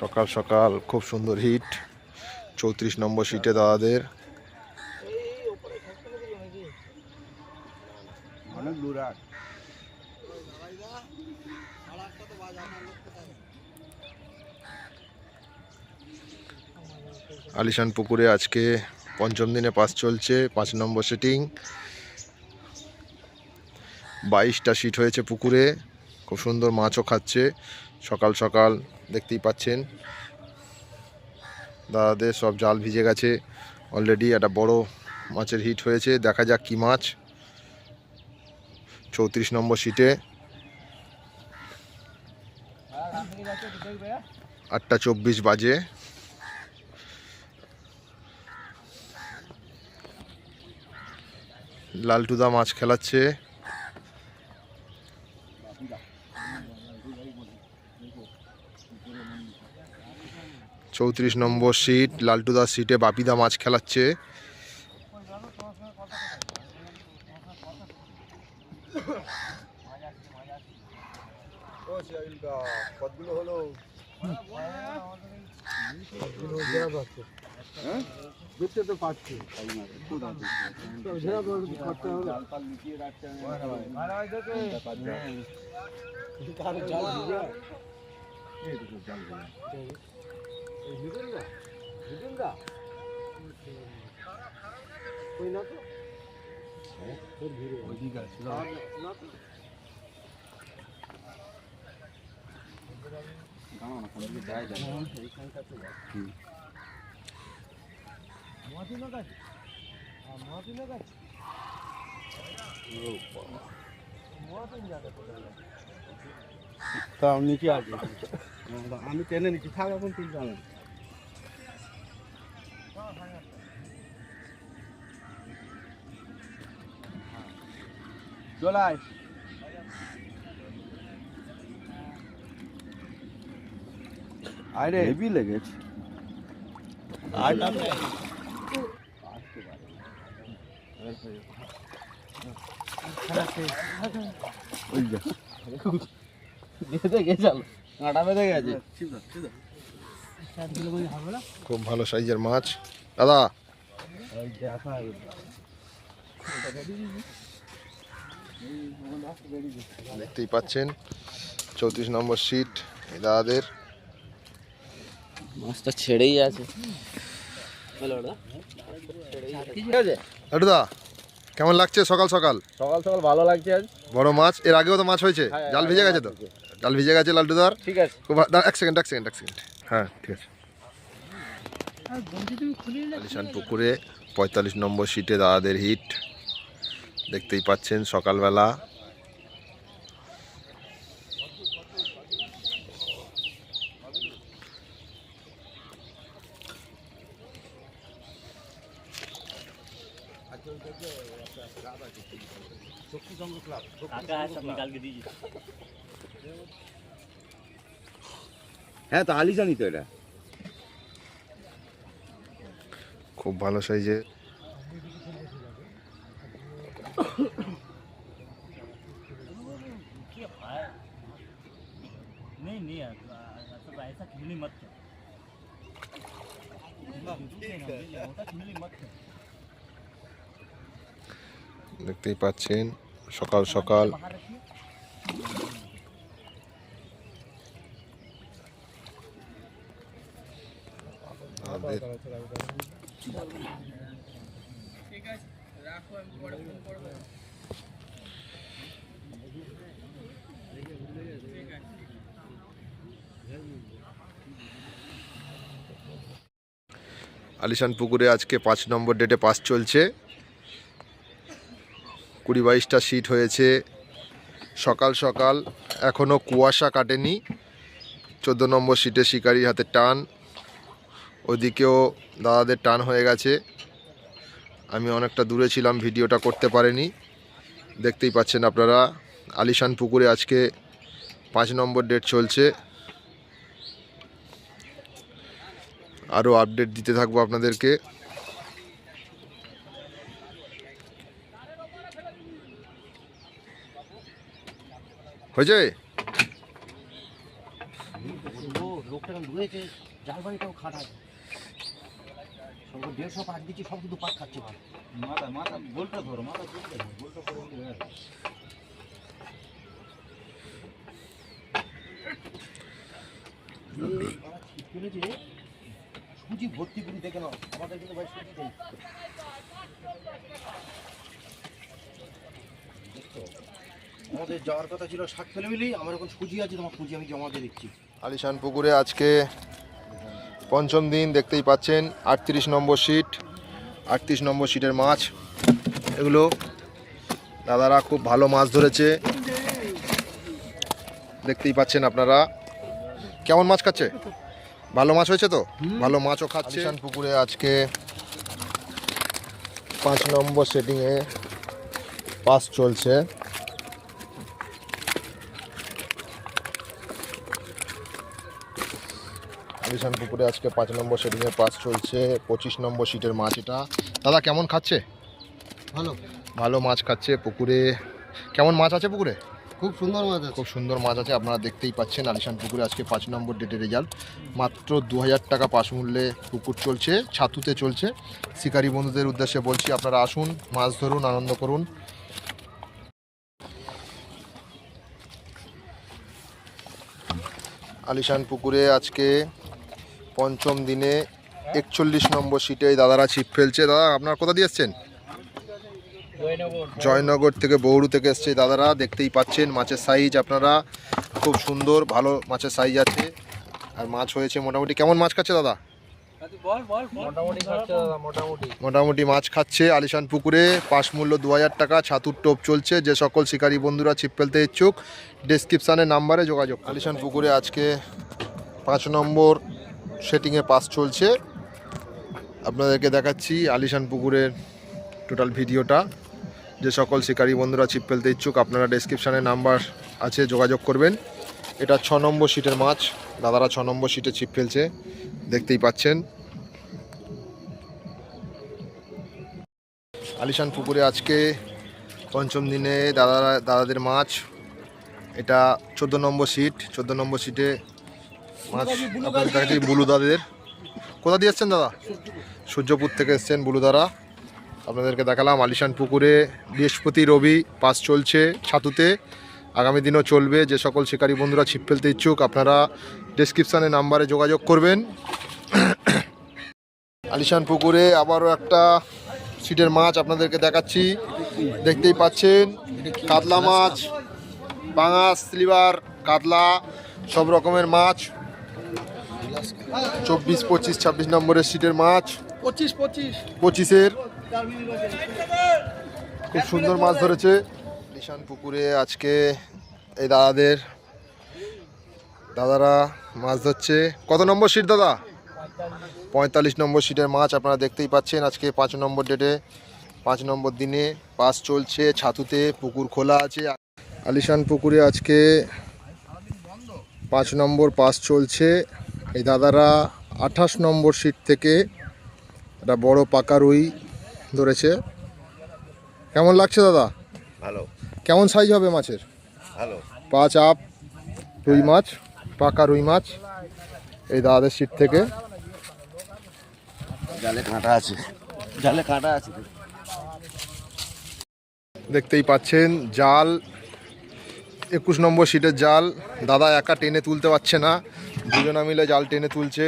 সকাল সকাল খুব সুন্দর হিট। চৌত্রিশ নম্বর সিটে দাদাদের। আলিশান পুকুরে আজকে পঞ্চম দিনে পাস চলছে পাঁচ নম্বর সেটিং বাইশটা সিট হয়েছে পুকুরে। খুব সুন্দর মাছও খাচ্ছে। সকাল সকাল দেখতেই পাচ্ছেন। দাদাদের সব জাল ভিজে গেছে। অলরেডি একটা বড় মাছের হিট হয়েছে। দেখা যাক কি মাছ। চৌত্রিশ নম্বর সিটে আটটা চব্বিশ বাজে। লালটুদা মাছ খেলাচ্ছে। চৌত্রিশ নম্বর সিট লালটুদার সিটে বাপিদা মাছ খেলাচ্ছে। হ্যাঁ? পারছি জাল ফাল লুকিয়ে রাখছে ওইদিকে আছে দাঁড়াও না কোনো দিকে যায় যায় হুম তা নিচে আছে? আমি টেনে নিচ্ছি। থাক এখন তুই জানো। চলাই আরে হেভি লেগেছে। আর ওই যা। কাঁটা বেঁধে গেছে। খুব ভালো সাইজের মাছ। দাদা। দেখতেই পাচ্ছেন চৌত্রিশ নম্বর সিট দাদাদের। মাছটা ছেড়েই আছে। কেমন লাগছে সকাল সকাল? সকাল সকাল ভালো লাগছে আজ। বড় মাছ এর আগেও তো মাছ হয়েছে হ্যাঁ, জাল ভিজে গেছে তো? জাল ভিজে গেছে লালটুদার ঠিক আছে। খুব দাঁড়া, এক সেকেন্ড এক সেকেন্ড এক সেকেন্ড। হ্যাঁ ঠিক আছে। আলিশান পুকুরে পঁয়তাল্লিশ নম্বর সিটে দাদাদের হিট দেখতেই পাচ্ছেন সকালবেলা। হ্যাঁ তো আলিশানি তো এটা খুব ভালো সাইজে नहीं नहीं यार मतलब ऐसा खिलनी मत कर होता खिलनी मत कर দেখতেই পাচ্ছেন সকাল সকাল আমাদের আলিশান পুকুরে আজকে পাঁচ নম্বর ডেটে পাস চলছে। কুড়ি বাইশটা সিট হয়েছে। সকাল সকাল এখনও কুয়াশা কাটেনি। চোদ্দ নম্বর সিটে শিকারির হাতে টান। ওদিকেও দাদাদের টান হয়ে গেছে। আমি অনেকটা দূরে ছিলাম, ভিডিওটা করতে পারিনি। দেখতেই পাচ্ছেন আপনারা, আলিশান পুকুরে আজকে পাঁচ নম্বর ডেট চলছে। আরও আপডেট দিতে থাকব আপনাদেরকে। হয়েছে? লোকটা দেড়শো পাক দিচ্ছি সব কিন্তু পাক খাচ্ছে ভালো মাথা মাথা গোলটা ধরো মাথা গোলটা ধরো গোলটা করে সুজি ভর্তি করে দেখে নাও আমাদের কিন্তু ভাই সুজি নেই। আমাদের যাওয়ার কথা ছিল ষাট ফেলে মিলি আমার এখন সুজি আছে তোমার সুজি আমি জমা দিয়ে দিচ্ছি। আলিশান পুকুরে আজকে পঞ্চম দিন দেখতেই পাচ্ছেন, আটত্রিশ নম্বর সিট, আটত্রিশ নম্বর সিটের মাছ। এগুলো দাদারা খুব ভালো মাছ ধরেছে। দেখতেই পাচ্ছেন আপনারা। কেমন মাছ খাচ্ছে? ভালো মাছ হয়েছে তো? ভালো মাছও খাচ্ছে। পুকুরে আজকে পাঁচ নম্বর সেটিংয়ে পাস চলছে। আলিশান পুকুরে আজকে পাঁচ নম্বর সেটিংয়ে পাস চলছে পঁচিশ নম্বর সিটের মাছ এটা। দাদা কেমন খাচ্ছে? ভালো। ভালো মাছ খাচ্ছে পুকুরে। কেমন মাছ আছে পুকুরে? খুব সুন্দর মাছ আছে। খুব সুন্দর মাছ আছে আপনারা দেখতেই পাচ্ছেন আলিশান পুকুরে আজকে পাঁচ নম্বর ডেটের রেজাল্ট মাত্র দু হাজার টাকা পাশ মূল্যে পুকুর চলছে ছাতুতে চলছে। শিকারী বন্ধুদের উদ্দেশ্যে বলছি আপনারা আসুন মাছ ধরুন আনন্দ করুন। আলিশান পুকুরে আজকে পঞ্চম দিনে একচল্লিশ নম্বর সিটে দাদারা ছিপ ফেলছে। দাদা আপনার কোথা দিয়ে এসছেন? জয়নগর। থেকে বৌড়ু থেকে এসছে দাদারা দেখতেই পাচ্ছেন মাছের সাইজ আপনারা। খুব সুন্দর ভালো মাছের সাইজ আছে। আর মাছ হয়েছে মোটামুটি। কেমন মাছ খাচ্ছে দাদা? মোটামুটি মাছ খাচ্ছে আলিশান পুকুরে। পাশ মূল্য দু হাজার টাকা ছাতুর টোপ চলছে। যে সকল শিকারী বন্ধুরা ছিপ ফেলতে ইচ্ছুক ডেসক্রিপশানে নাম্বারে যোগাযোগ। আলিশান পুকুরে আজকে পাঁচ নম্বর সেটিংয়ে পাস চলছে। আপনাদেরকে দেখাচ্ছি আলিশান পুকুরের টোটাল ভিডিওটা। যে সকল শিকারী বন্ধুরা ছিপ ফেলতে ইচ্ছুক, আপনারা ডেসক্রিপশানে নাম্বার আছে, যোগাযোগ করবেন। এটা ছ নম্বর সিটের মাছ। দাদারা ছ নম্বর সিটে ছিপ ফেলছে। দেখতেই পাচ্ছেন। আলিশান পুকুরে আজকে পঞ্চম দিনে দাদারা দাদাদের মাছ। এটা চোদ্দ নম্বর সিট চোদ্দ নম্বর সিটে মাছ আপনাদের কাছে বুলু কোথা দিয়ে এসছেন দাদা? সূর্যপুর থেকে এসছেন বুলু দাদা। আপনাদেরকে দেখালাম আলিশান পুকুরে বৃহস্পতি রবি পাস চলছে ছাতুতে। আগামী দিনও চলবে যে সকল শিকারী বন্ধুরা ছিপ ফেলতে ইচ্ছুক আপনারা ডেসক্রিপশানে নাম্বারে যোগাযোগ করবেন। আলিশান পুকুরে আবারও একটা সিটের মাছ আপনাদেরকে দেখাচ্ছি। দেখতেই পাচ্ছেন কাতলা মাছ পাঙাশ স্লিভার কাতলা সব রকমের মাছ। চব্বিশ পঁচিশ ছাব্বিশ নম্বরের সিটের মাছ। পঁচিশ পঁচিশ। পঁচিশের। খুব সুন্দর মাছ ধরেছে। নিশান পুকুরে আজকে এই দাদাদের দাদারা মাছ ধরছে। কত নম্বর সিট দাদা? পঁয়তাল্লিশ নম্বর সিটের মাছ আপনারা দেখতেই পাচ্ছেন আজকে পাঁচ নম্বর ডেটে। পাঁচ নম্বর দিনে পাস চলছে ছাতুতে পুকুর খোলা আছে। আলিশান পুকুরে আজকে পাঁচ নম্বর পাস চলছে। এই দাদারা আঠাশ নম্বর সিট থেকে একটা বড় পাকা রুই ধরেছে। কেমন লাগছে দাদা? ভালো। কেমন সাইজ হবে মাছের? ভালো। পাঁচ আপ রুই মাছ পাকা রুই মাছ এই দাদাদের সিট থেকে। জালে কাঁটা আছে। জালে কাঁটা আছে। দেখতেই পাচ্ছেন জাল একুশ নম্বর সিটের জাল। দাদা একা টেনে তুলতে পারছে না। দুজনা মিলে জাল টেনে তুলছে।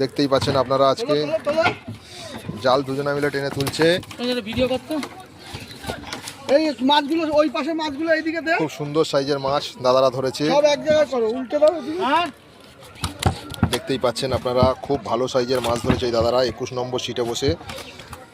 দেখতেই পাচ্ছেন আপনারা আজকে। জাল দুজনা মিলে টেনে তুলছে। ভিডিও করতো। এই মাছগুলো ওই পাশে মাছগুলো এইদিকে দে। খুব সুন্দর সাইজের মাছ দাদারা ধরেছে। সব এক জায়গায় করো উল্টে দাও দেখতেই পাচ্ছেন আপনারা খুব ভালো সাইজের মাছ ধরেছে এই দাদারা একুশ নম্বর সিটে বসে।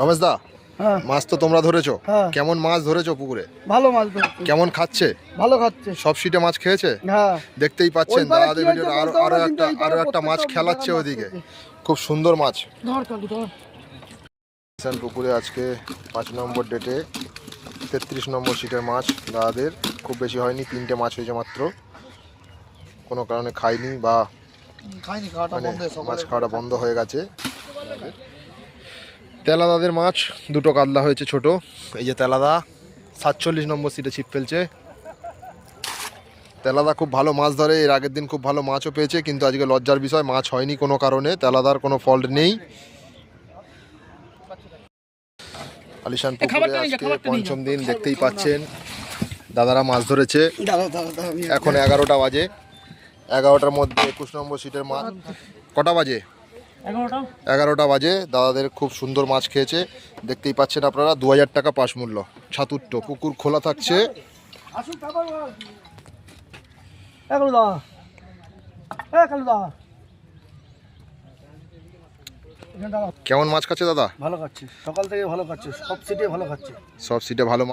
রমেশ দা মাছ তো তোমরা ধরেছো? হ্যাঁ। কেমন মাছ ধরেছো পুকুরে? ভালো মাছ ধরছে। কেমন খাচ্ছে? ভালো খাচ্ছে। সব সিটে মাছ খেয়েছে? হ্যাঁ। দেখতেই পাচ্ছেন দাদাদের আরও আরও একটা আরও একটা মাছ খেলাচ্ছে ওদিকে। খুব সুন্দর মাছ। পুকুরে আজকে পাঁচ নম্বর ডেটে তেত্রিশ নম্বর সিটের মাছ দাদাদের। খুব বেশি হয়নি তিনটে মাছ হয়েছে মাত্র। কোনো কারণে খাইনি বা মানে মাছ খাওয়াটা বন্ধ হয়ে গেছে। তেলাদাদের মাছ দুটো কাতলা হয়েছে ছোট। এই যে তেলাদা সাতচল্লিশ নম্বর সিটে ছিপ ফেলছে। তেলাদা খুব ভালো মাছ ধরে এর আগের দিন খুব ভালো মাছও পেয়েছে কিন্তু আজকে লজ্জার বিষয় মাছ হয়নি কোনো কারণে তেলাদার কোনো ফল্ট নেই। আলিশান পুকুরে আজকে পঞ্চম দিন দেখতেই পাচ্ছেন। দাদারা মাছ ধরেছে। এখন এগারোটা বাজে। এগারোটার মধ্যে একুশ নম্বর সিটের মাছ। কটা বাজে? এগারোটা? বাজে দাদাদের খুব সুন্দর মাছ খেয়েছে। দেখতেই পাচ্ছেন আপনারা দু হাজার টাকা পাশ মূল্য। ছাতুরটো পুকুর খোলা থাকছে। কেমন মাছ খাচ্ছে দাদা? ভালো খাচ্ছে সকাল থেকে ভালো খাচ্ছে সব সিটে ভালো খাচ্ছে। সব সিটে ভালো